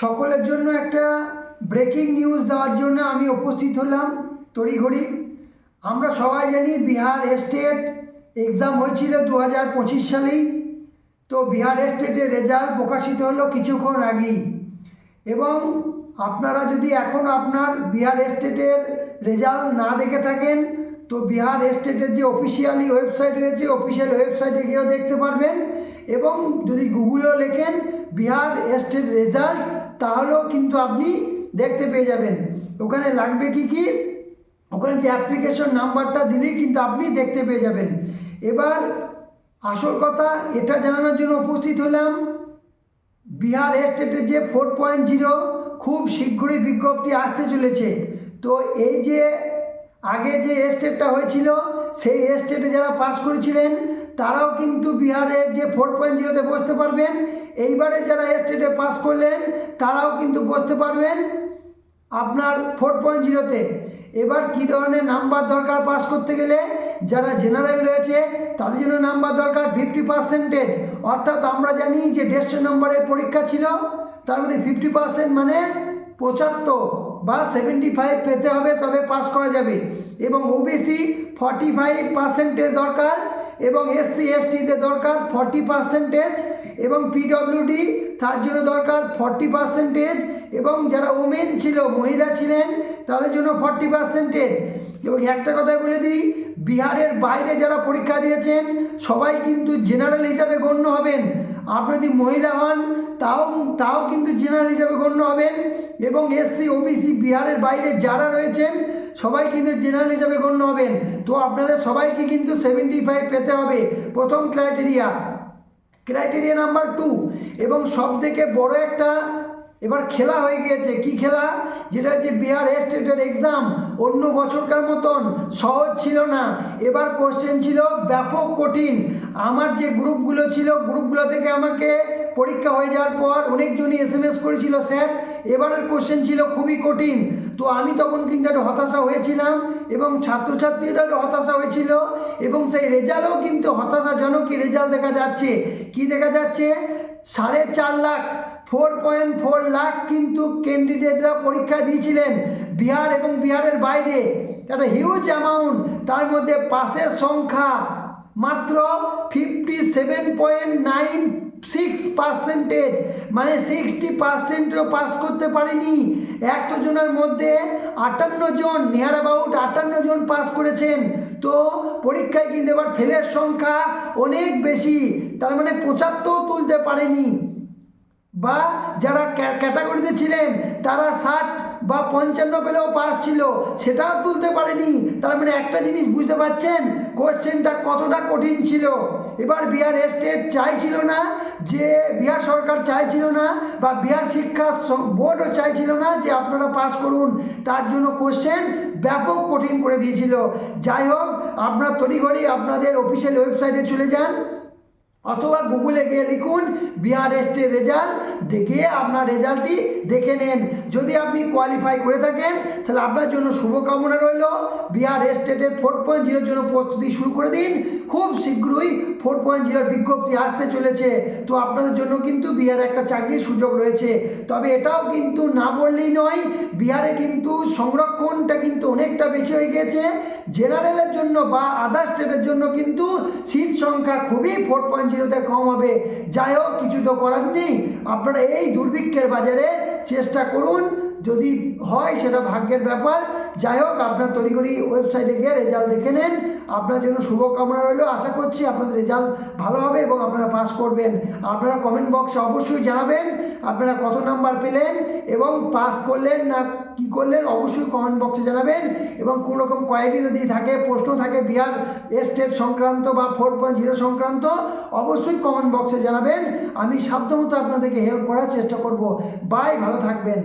সকলের জন্য একটা ব্রেকিং নিউজ দেওয়ার জন্য আমি উপস্থিত হলাম তড়িঘড়ি। আমরা সবাই জানি বিহার স্টেট এক্সাম হয়েছিল দু হাজার পঁচিশ সালেই। তো বিহার স্টেটের রেজাল্ট প্রকাশিত হলো কিছুক্ষণ আগেই। এবং আপনারা যদি এখন আপনার বিহার স্টেটের রেজাল্ট না দেখে থাকেন, তো বিহার স্টেটের যে অফিসিয়ালি ওয়েবসাইট রয়েছে অফিসিয়াল ওয়েবসাইটে গিয়েও দেখতে পারবেন। এবং যদি গুগলেও লেখেন, বিহার স্টেট রেজাল্ট তাহলেও কিন্তু আপনি দেখতে পেয়ে যাবেন। ওখানে লাগবে কি কি? ওখানে যে অ্যাপ্লিকেশন নাম্বারটা দিলেই কিন্তু আপনি দেখতে পেয়ে যাবেন। এবার আসল কথা, এটা জানানোর জন্য উপস্থিত হলাম। বিহার স্টেটের যে ফোর পয়েন্ট জিরো খুব শীঘ্রই বিজ্ঞপ্তি আসতে চলেছে। তো এই যে আগে যে স্টেটটা হয়েছিল, সেই স্টেটে যারা পাস করেছিলেন, তারাও কিন্তু বিহারের যে ফোর পয়েন্ট জিরোতে বসতে পারবেন। এইবারে যারা স্টেটে পাস করলেন তারাও কিন্তু বসতে পারবেন। আপনার ফোর পয়েন্ট জিরোতে এবার কী ধরনের নাম্বার দরকার পাস করতে গেলে? যারা জেনারেল রয়েছে, তাদের জন্য নাম্বার দরকার ফিফটি পার্সেন্টেজ অর্থাৎ আমরা জানি যে দেড়শো নম্বরের পরীক্ষা ছিল, তার মধ্যে ফিফটি পার্সেন্ট মানে পঁচাত্তর বা সেভেন্টি ফাইভ পেতে হবে, তবে পাস করা যাবে। এবং ওবিসি ফর্টি ফাইভ পার্সেন্টেজ দরকার। এবং এসসি এসটিতে দরকার ফর্টি পার্সেন্টেজ এবং পিডব্লিউডি তার জন্য দরকার ফর্টি পার্সেন্টেজ এবং যারা ওমেন ছিল, মহিলা ছিলেন, তাদের জন্য ফর্টি পার্সেন্টেজ এবং একটা কথাই বলে দিই, বিহারের বাইরে যারা পরীক্ষা দিয়েছেন, সবাই কিন্তু জেনারেল হিসাবে গণ্য হবেন। আপনি যদি মহিলা হন, তাও তাও কিন্তু জেনারেল হিসাবে গণ্য হবেন। এবং এসসি ওবিসি বিহারের বাইরে যারা রয়েছেন সবাই কিন্তু জেনারেল হিসাবে গণ্য হবেন। তো আপনাদের সবাইকে কিন্তু সেভেন্টি ফাইভ পেতে হবে। প্রথম ক্রাইটেরিয়া ক্রাইটেরিয়া নাম্বার টু এবং সব থেকে বড় একটা এবার খেলা হয়ে গিয়েছে। কি খেলা? যেটা হচ্ছে বিহার স্টেটের এক্সাম অন্য বছরকার মতন সহজ ছিল না। এবার কোশ্চেন ছিল ব্যাপক কঠিন। আমার যে গ্রুপগুলো ছিল, গ্রুপগুলো থেকে আমাকে পরীক্ষা হয়ে যাওয়ার পর অনেকজনই এস এম এস করেছিল, স্যার, এবারের কোশ্চেন ছিল খুবই কঠিন। তো আমি তখন কিন্তু একটা হতাশা হয়েছিলাম এবং ছাত্রছাত্রীরা একটা হতাশা হয়েছিল এবং সেই রেজাল্টও কিন্তু হতাশাজনকই রেজাল্ট দেখা যাচ্ছে। কি দেখা যাচ্ছে? সাড়ে চার lakh four point four lakh কিন্তু ক্যান্ডিডেটরা পরীক্ষা দিয়েছিলেন বিহার এবং বিহারের বাইরে। একটা হিউজ অ্যামাউন্ট তার মধ্যে পাসের সংখ্যা মাত্র fifty seven point nine six percentage মানে সিক্সটি পার্সেন্টও পাস করতে পারেনি। একশো জনের মধ্যে আটান্ন জন নিয়ার অ্যাবাউট আটান্ন জন পাস করেছেন। তো পরীক্ষায় কিন্তু এবার ফেলের সংখ্যা অনেক বেশি। তার মানে পঁচাত্তর তুলতে পারেনি। বা যারা ক্যাটাগরিতে ছিলেন, তারা ষাট বা পঞ্চান্ন পেলেও পাস ছিল, সেটাও তুলতে পারেনি। তার মানে একটা জিনিস বুঝতে পারছেন কোয়েশ্চেনটা কতটা কঠিন ছিল। এবার বিহার স্টেট চাইছিল না, যে বিহার সরকার চাইছিল না, বা বিহার শিক্ষা বোর্ডও চাইছিল না যে আপনারা পাস করুন, তার জন্য কোশ্চেন ব্যাপক কঠিন করে দিয়েছিল। যাই হোক, আপনার তড়িঘড়ি আপনাদের অফিসিয়াল ওয়েবসাইটে চলে যান। অথবা গুগলে গিয়ে লিখুন, বিহার রেজাল্ট দেখে আপনার রেজাল্টটি দেখে নেন। যদি আপনি কোয়ালিফাই করে থাকেন, তাহলে আপনার জন্য শুভকামনা রইল। বিহার স্টেটের ফোর পয়েন্ট জিরোর জন্য প্রস্তুতি শুরু করে দিন। খুব শীঘ্রই ফোর পয়েন্ট জিরোর বিজ্ঞপ্তি আসতে চলেছে। তো আপনাদের জন্য কিন্তু বিহারে একটা চাকরির সুযোগ রয়েছে। তবে এটাও কিন্তু না বললেই নয়, বিহারে কিন্তু সংরক্ষণটা কিন্তু অনেকটা বেশি হয়ে গেছে জেনারেলের জন্য বা আদার স্টেটের জন্য কিন্তু সিট সংখ্যা খুবই ফোর পয়েন্ট জিরোতে কম হবে। যাই হোক, কিছু তো করার নেই। আপনারা এই দুর্ভিক্ষের বাজারে চেষ্টা করুন। যদি হয়, সেটা ভাগ্যের ব্যাপার। যাই হোক, আপনার তড়িঘড়ি ওয়েবসাইটে গিয়ে রেজাল্ট দেখে নেন। আপনার জন্য শুভকামনা রইল। আশা করছি আপনাদের রেজাল্ট ভালো হবে এবং আপনারা পাস করবেন। আপনারা কমেন্ট বক্সে অবশ্যই জানাবেন আপনারা কত নাম্বার পেলেন এবং পাস করলেন না কি করলেন অবশ্যই কমেন্ট বক্সে জানাবেন এবং কোনো রকম কোয়ারিটি যদি থাকে, প্রশ্ন থাকে বিহার স্টেট সংক্রান্ত বা ফোর পয়েন্ট জিরো সংক্রান্ত, অবশ্যই কমেন্ট বক্সে জানাবেন। আমি সাধ্যমতো আপনাদেরকে হেল্প করার চেষ্টা করব। বাই ভালো থাকবেন।